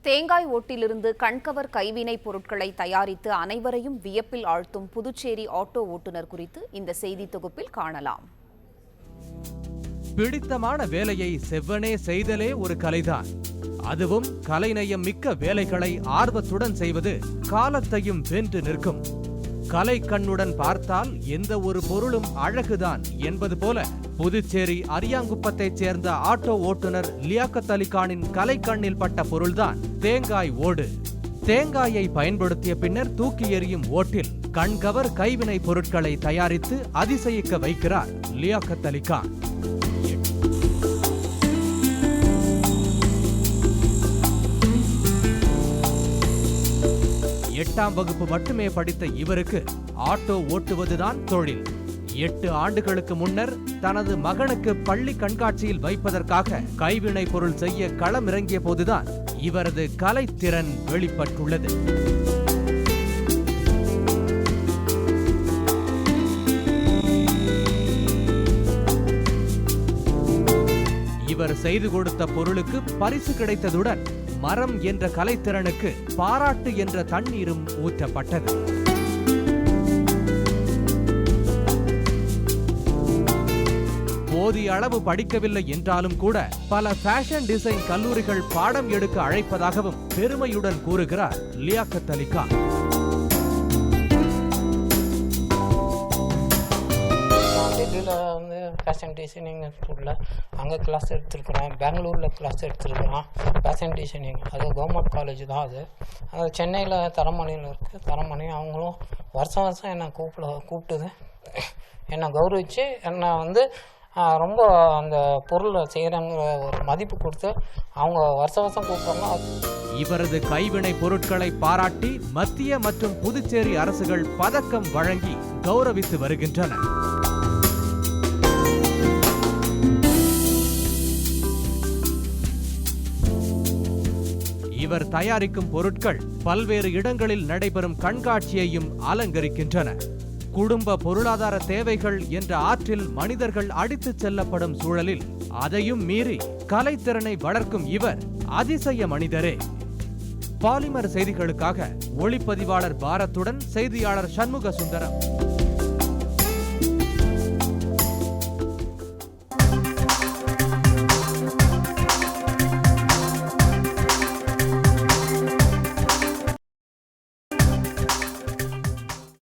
தேங்காய் ஓட்டிலிருந்து கண்கவர் கைவினைப் பொருட்களை தயாரித்து அனைவரையும் வியப்பில் ஆழ்த்தும் புதுச்சேரி ஆட்டோ ஓட்டுநர் குறித்து இந்த செய்தி தொகுப்பில் காணலாம். பிடித்தமான வேலையை செவ்வனே செய்தலே ஒரு கலைதான். அதுவும் கலைநயம் மிக்க வேலைகளை ஆர்வத்துடன் செய்வது காலத்தையும் வென்று நிற்கும். கலை கண்ணுடன் பார்த்தால் எந்த ஒரு பொருளும் அழகுதான் என்பது போல புதுச்சேரி அரியாங்குப்பத்தைச் சேர்ந்த ஆட்டோ ஓட்டுநர் லியாக்கத் அலிகானின் கலை கண்ணில் பட்ட பொருள்தான் தேங்காய் ஓடு. தேங்காயை பயன்படுத்திய பின்னர் தூக்கி எறியும் ஓட்டில் கண்கவர் கைவினை பொருட்களை தயாரித்து அதிசயிக்க வைக்கிறார் லியாக்கத் அலிகான். எட்டாம் வகுப்பு மட்டுமே படித்த இவருக்கு ஆட்டோ ஓட்டுவதுதான் தொழில். எட்டு ஆண்டுகளுக்கு முன்னர் தனது மகனுக்கு பள்ளி கண்காட்சியில் வைப்பதற்காக கைவினை பொருள் செய்ய களமிறங்கிய போதுதான் இவரது கலைத்திறன் வெளிப்பட்டுள்ளது. இவர் செய்து கொடுத்த பொருளுக்கு பரிசு கிடைத்ததுடன் மரம் என்ற கலைத்திறனுக்கு பாராட்டு என்ற தண்ணீரும் ஊற்றப்பட்டது. போதிய அளவு படிக்கவில்லை என்றாலும் கூட பல ஃபேஷன் டிசைன் கல்லூரிகள் பாடம் எடுக்க அழைப்பதாகவும் பெருமையுடன் கூறுகிறார் லியாக்கத் அலிகா ஃபேஷன் டிசைனிங் ஸ்கூலில் அங்கே கிளாஸ் எடுத்திருக்கிறேன். பெங்களூரில் கிளாஸ் எடுத்திருக்கிறேன் ஃபேஷன் டிசைனிங் அது கவர்மெண்ட் காலேஜ் தான் அது. அது சென்னையில் தரமணியில் இருக்குது தரமணி அவங்களும் வருஷம் வருஷம் என்னை கூப்பிட கூப்பிட்டுது. என்னை கௌரவிச்சு என்னை வந்து ரொம்ப அந்த பொருளை செய்கிறங்கிற ஒரு மதிப்பு கொடுத்து அவங்க வருஷம் வருஷம் கூப்பிட்றாங்க. இவரது கைவினை பொருட்களை பாராட்டி மத்திய மற்றும் புதுச்சேரி அரசுகள் பதக்கம் வழங்கி கௌரவித்து வருகின்றன இவர் தயாரிக்கும் பொருட்கள் பல்வேறு இடங்களில் நடைபெறும் கண்காட்சியையும் அலங்கரிக்கின்றன. குடும்ப பொருளாதார தேவைகள் என்ற ஆற்றில் மனிதர்கள் அடித்துச் செல்லப்படும் சூழலில் அதையும் மீறி கலைத்திறனை வளர்க்கும் இவர் அதிசய மனிதரே. பாலிமர் செய்திகளுக்காக ஒளிப்பதிவாளர் பாரத்துடன் செய்தியாளர் சண்முக சுந்தரம்